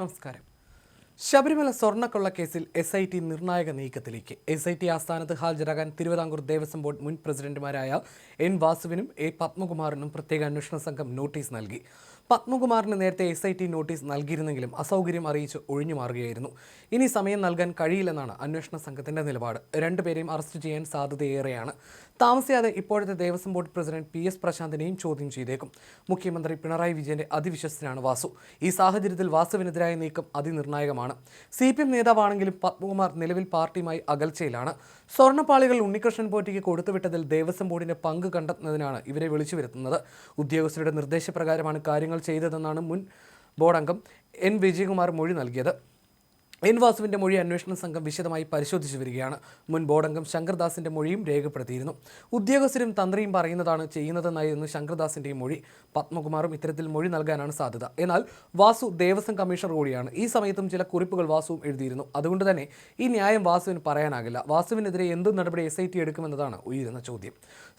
നമസ്കാരം. ശബരിമല സ്വർണക്കൊള്ള കേസിൽ S I T നിർണായക നീക്കത്തിലേക്ക്. എസ് ഐ ടി ആസ്ഥാനത്ത് ഹാജരാകാൻ തിരുവിതാംകൂർ ദേവസ്വം ബോർഡ് മുൻ പ്രസിഡന്റുമാരായ എൻ വാസുവിനും എ പത്മകുമാറിനും പ്രത്യേക അന്വേഷണ സംഘം നോട്ടീസ് നൽകി. പത്മകുമാറിന് നേരത്തെ എസ് ഐ ടി നോട്ടീസ് നൽകിയിരുന്നെങ്കിലും അസൗകര്യം അറിയിച്ച് ഒഴിഞ്ഞു മാറുകയായിരുന്നു. ഇനി സമയം നൽകാൻ കഴിയില്ലെന്നാണ് അന്വേഷണ സംഘത്തിന്റെ നിലപാട്. രണ്ടുപേരെയും അറസ്റ്റ് ചെയ്യാൻ സാധ്യതയേറെയാണ്. താമസിയാതെ ഇപ്പോഴത്തെ Devaswom board president P S പ്രശാന്തിനെയും ചോദ്യം ചെയ്തേക്കും. മുഖ്യമന്ത്രി പിണറായി വിജയന്റെ അതിവിശ്വസ്തനാണ് വാസു. ഈ സാഹചര്യത്തിൽ വാസുവിനെതിരായ നീക്കം അതിനിർണായകമാണ്. സി പി എം നേതാവാണെങ്കിലും പത്മകുമാർ നിലവിൽ പാർട്ടിയുമായി അകൽച്ചയിലാണ്. സ്വർണപ്പാളികൾ ഉണ്ണികൃഷ്ണൻ പോറ്റിക്ക് കൊടുത്തുവിട്ടതിൽ ദേവസ്വം ബോർഡിന്റെ പങ്ക് കണ്ടെത്തുന്നതിനാണ് ഇവരെ വിളിച്ചു വരുത്തുന്നത്. ഉദ്യോഗസ്ഥരുടെ നിർദ്ദേശപ്രകാരമാണ് കാര്യങ്ങൾ ചെയ്തതെന്നാണ് മുൻ ബോർഡ് അംഗം എൻ വിജയകുമാർ മൊഴി നൽകിയത് എൻ വാസുവിന്റെ മൊഴി അന്വേഷണ സംഘം വിശദമായി പരിശോധിച്ചു വരികയാണ്. മുൻ ബോർഡംഗം ശങ്കർദാസിന്റെ മൊഴിയും രേഖപ്പെടുത്തിയിരുന്നു. ഉദ്യോഗസ്ഥരും തന്ത്രിയും പറയുന്നതാണ് ചെയ്യുന്നതെന്നായിരുന്നു ശങ്കർദാസിന്റെയും മൊഴി. പത്മകുമാറും ഇത്തരത്തിൽ മൊഴി നൽകാനാണ് സാധ്യത. എന്നാൽ വാസു ദേവസ്വം കമ്മീഷണർ കൂടിയാണ്. ഈ സമയത്തും ചില കുറിപ്പുകൾ വാസുവും എഴുതിയിരുന്നു. അതുകൊണ്ട് തന്നെ ഈ ന്യായം വാസുവിന് പറയാനാകില്ല. വാസുവിനെതിരെ എന്ത് നടപടി എസ് ഐ ടി എടുക്കുമെന്നതാണ് ഉയരുന്ന ചോദ്യം.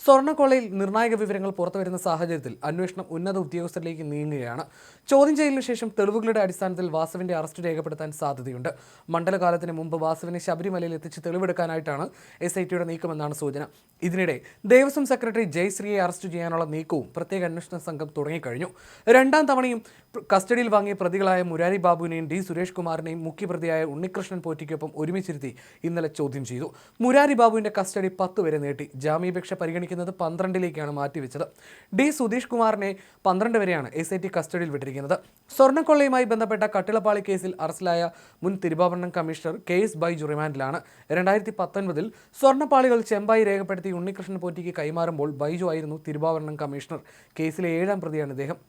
സ്വർണക്കൊള്ളയിൽ നിർണായക വിവരങ്ങൾ പുറത്തുവരുന്ന സാഹചര്യത്തിൽ അന്വേഷണം ഉന്നത ഉദ്യോഗസ്ഥരിലേക്ക് നീങ്ങുകയാണ്. ചോദ്യം ചെയ്യലിന് ശേഷം തെളിവുകളുടെ അടിസ്ഥാനത്തിൽ വാസുവിന്റെ അറസ്റ്റ് രേഖപ്പെടുത്താൻ സാധ്യതയുണ്ട്. മണ്ഡലകാലത്തിന് മുമ്പ് വാസുവിനെ ശബരിമലയിൽ എത്തിച്ച് തെളിവെടുക്കാനായിട്ടാണ് എസ് ഐ ടിയുടെ നീക്കമെന്നാണ് സൂചന. ഇതിനിടെ ദേവസ്വം സെക്രട്ടറി ജയശ്രീയെ അറസ്റ്റ് ചെയ്യാനുള്ള നീക്കവും പ്രത്യേക അന്വേഷണ സംഘം തുടങ്ങിക്കഴിഞ്ഞു. രണ്ടാം തവണയും കസ്റ്റഡിയിൽ വാങ്ങിയ പ്രതികളായ മുരാരി ബാബുവിനെയും ഡി സുരേഷ് കുമാറിനെയും മുഖ്യപ്രതിയായ ഉണ്ണികൃഷ്ണൻ പോറ്റിക്കൊപ്പം ഒരുമിച്ചിരുത്തി ഇന്നലെ ചോദ്യം ചെയ്തു. മുരാരി ബാബുവിന്റെ കസ്റ്റഡി പത്ത് വരെ നീട്ടി. ജാമ്യാപേക്ഷ പരിഗണിക്കുന്നത് പന്ത്രണ്ടിലേക്കാണ് മാറ്റിവെച്ചത്. ഡി സുധീഷ് കുമാറിനെ പന്ത്രണ്ട് വരെയാണ് എസ് ഐ ടി കസ്റ്റഡിയിൽ വിട്ടിരിക്കുന്നത്. സ്വർണക്കൊള്ളയുമായി ബന്ധപ്പെട്ട കട്ടിളപ്പാളി കേസിൽ അറസ്റ്റിലായ മുൻ തിരുവാഭരണം കമ്മീഷണർ കെ എസ് ബൈജു റിമാൻഡിലാണ്. രണ്ടായിരത്തി പത്തൊൻപതിൽ സ്വർണപ്പാളികൾ ചെമ്പായി രേഖപ്പെടുത്തി ഉണ്ണികൃഷ്ണൻ പോറ്റിക്ക് കൈമാറുമ്പോൾ ബൈജു ആയിരുന്നു തിരുവാഭരണം കമ്മീഷണർ. കേസിലെ ഏഴാം പ്രതിയാണ് ഇദ്ദേഹം.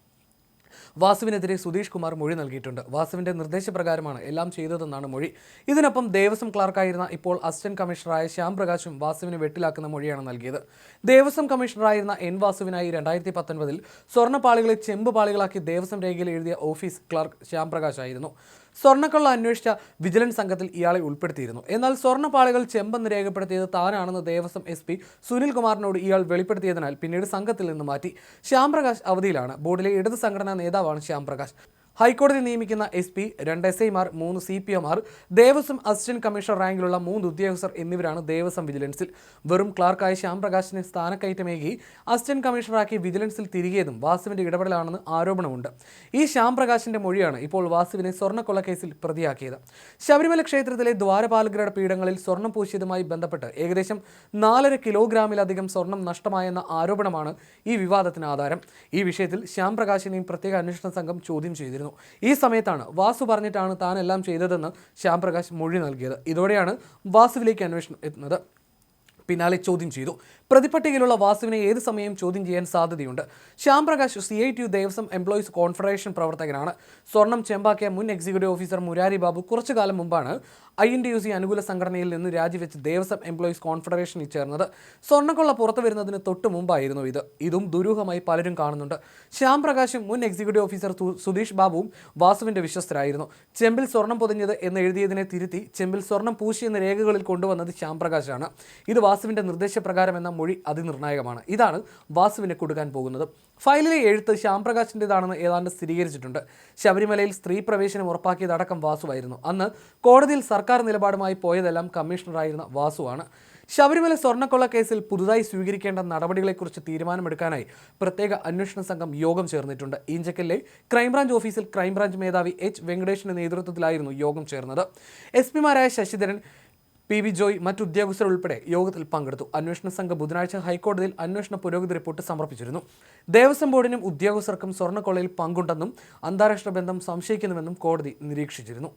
വാസുവിനെതിരെ സുധീഷ് കുമാർ മൊഴി നൽകിയിട്ടുണ്ട്. വാസുവിന്റെ നിർദ്ദേശപ്രകാരമാണ് എല്ലാം ചെയ്തതെന്നാണ് മൊഴി. ഇതിനൊപ്പം ദേവസ്വം ക്ലാർക്കായിരുന്ന ഇപ്പോൾ അസിസ്റ്റന്റ് കമ്മീഷണറായ ശ്യാം പ്രകാശും വാസുവിനെ വെട്ടിലാക്കുന്ന മൊഴിയാണ് നൽകിയത്. ദേവസ്വം കമ്മീഷണറായിരുന്ന എൻ വാസുവിനായി രണ്ടായിരത്തി പത്തൊൻപതിൽ സ്വർണപ്പാളികളെ ചെമ്പ് പാളികളാക്കി ദേവസ്വം രേഖയിൽ എഴുതിയ ഓഫീസ് ക്ലർക്ക് ശ്യാം പ്രകാശ് ആയിരുന്നു സ്വർണക്കൊള്ള അന്വേഷിച്ച വിജിലൻസ് സംഘത്തിൽ ഇയാളെ ഉൾപ്പെടുത്തിയിരുന്നു. എന്നാൽ സ്വർണപ്പാളികൾ ചെമ്പെന്ന് രേഖപ്പെടുത്തിയത് താനാണെന്ന് ദേവസ്വം എസ് പി സുനിൽ കുമാറിനോട് ഇയാൾ വെളിപ്പെടുത്തിയതിനാൽ പിന്നീട് സംഘത്തിൽ നിന്ന് മാറ്റി. ശ്യാംപ്രകാശ് അവധിയിലാണ്. ബോർഡിലെ ഇടത് സംഘടനാ നേതാവാണ് ശ്യാംപ്രകാശ് ഹൈക്കോടതി നിയമിക്കുന്ന എസ് പി രണ്ട് എസ് ഐമാർ മൂന്ന് സി പി എമാർ ദേവസ്വം അസിസ്റ്റന്റ് കമ്മീഷണർ റാങ്കിലുള്ള മൂന്ന് ഉദ്യോഗസ്ഥർ എന്നിവരാണ് ദേവസ്വം വിജിലൻസിൽ. വെറും ക്ലാർക്കായ ശ്യാംപ്രകാശിനെ സ്ഥാനക്കയറ്റമേകി അസിസ്റ്റന്റ് കമ്മീഷണറാക്കി വിജിലൻസിൽ തിരികെയതും വാസുവിന്റെ ഇടപെടലാണെന്ന് ആരോപണമുണ്ട്. ഈ ശ്യാംപ്രകാശിന്റെ മൊഴിയാണ് ഇപ്പോൾ വാസുവിനെ സ്വർണക്കൊലക്കേസിൽ പ്രതിയാക്കിയത്. ശബരിമല ക്ഷേത്രത്തിലെ ദ്വാരപാലകരുടെ പീഠങ്ങളിൽ സ്വർണം പൂശിയതുമായി ബന്ധപ്പെട്ട് ഏകദേശം നാലര കിലോഗ്രാമിലധികം സ്വർണം നഷ്ടമായെന്ന ആരോപണമാണ് ഈ വിവാദത്തിന് ആധാരം. ഈ വിഷയത്തിൽ ശ്യാംപ്രകാശിനെയും പ്രത്യേക അന്വേഷണ സംഘം ചോദ്യം ചെയ്തിരുന്നു. ഈ സമയത്താണ് വാസു പറഞ്ഞിട്ടാണ് താൻ എല്ലാം ചെയ്തതെന്ന് ശ്യാംപ്രകാശ് മൊഴി നൽകിയത്. ഇതോടെയാണ് വാസുവിലേക്ക് അന്വേഷണം എത്തുന്നത്. പിന്നാലെ ചോദ്യം ചെയ്തു. പ്രതിപട്ടികയിലുള്ള വാസുവിനെ ഏത് സമയം ചോദ്യം ചെയ്യാൻ സാധ്യതയുണ്ട്? Shyam Prakash C I T U Devaswom employees confederation പ്രവർത്തകനാണ്. സ്വർണം ചെമ്പാക്കിയ മുൻ എക്സിക്യൂട്ടീവ് ഓഫീസർ മുരാരി ബാബു കുറച്ചു കാലം മുമ്പാണ് ഐ എൻ യു സി അനുകൂല സംഘടനയിൽ നിന്ന് രാജിവെച്ച് ദേവസ്വം എംപ്ലോയീസ് കോൺഫെഡറേഷനിൽ ചേർന്നത്. സ്വർണക്കൊള്ള പുറത്തു വരുന്നതിന് തൊട്ട് മുമ്പായിരുന്നു ഇത്. ഇതും ദുരൂഹമായി പലരും കാണുന്നുണ്ട്. ശ്യാം പ്രകാശും മുൻ എക്സിക്യൂട്ടീവ് ഓഫീസർ സുധീഷ് ബാബുവും വാസുവിന്റെ വിശ്വസ്തരായിരുന്നു. ചെമ്പിൽ സ്വർണം പൊതിഞ്ഞത് എന്ന് എഴുതിയതിനെ തിരുത്തി ചെമ്പിൽ സ്വർണം പൂശിയെന്ന രേഖകളിൽ കൊണ്ടുവന്നത് ശ്യാം പ്രകാശാണ് ഇത് വാസുവിന്റെ നിർദ്ദേശപ്രകാരം എന്ന മൊഴി അതിനിർണായകമാണ്. ഇതാണ് വാസുവിനെ കൊടുക്കാൻ പോകുന്നത്. ഫയലിലെ എഴുത്ത് ശ്യാംപ്രകാശിന്റെതാണെന്ന് ഏതാണ്ട് സ്ഥിരീകരിച്ചിട്ടുണ്ട്. ശബരിമലയിൽ സ്ത്രീ പ്രവേശനം ഉറപ്പാക്കിയതടക്കം വാസുവായിരുന്നു. അന്ന് കോടതിയിൽ സർക്കാർ നിലപാടുമായി പോയതെല്ലാം കമ്മീഷണറായിരുന്ന വാസുവാണ്. ശബരിമല സ്വർണക്കൊള്ള കേസിൽ പുതുതായി സ്വീകരിക്കേണ്ട നടപടികളെക്കുറിച്ച് തീരുമാനമെടുക്കാനായി പ്രത്യേക അന്വേഷണ സംഘം യോഗം ചേർന്നിട്ടുണ്ട്. ഈഞ്ചക്കലിലെ ക്രൈംബ്രാഞ്ച് ഓഫീസിൽ ക്രൈംബ്രാഞ്ച് മേധാവി എച്ച് വെങ്കടേഷിന്റെ നേതൃത്വത്തിലായിരുന്നു യോഗം ചേർന്നത്. എസ് പിമാരായ ശശിധരൻ പി വി ജോയ് മറ്റു ഉദ്യോഗസ്ഥർ ഉൾപ്പെടെ യോഗത്തിൽ പങ്കെടുത്തു. അന്വേഷണ സംഘം ബുധനാഴ്ച ഹൈക്കോടതിയിൽ അന്വേഷണ പുരോഗതി റിപ്പോർട്ട് സമർപ്പിച്ചിരുന്നു. ദേവസ്വം ബോർഡിനും ഉദ്യോഗസ്ഥർക്കും സ്വർണക്കൊള്ളയിൽ പങ്കുണ്ടെന്നും അന്താരാഷ്ട്ര ബന്ധം സംശയിക്കുന്നുവെന്നും കോടതി നിരീക്ഷിച്ചിരുന്നു.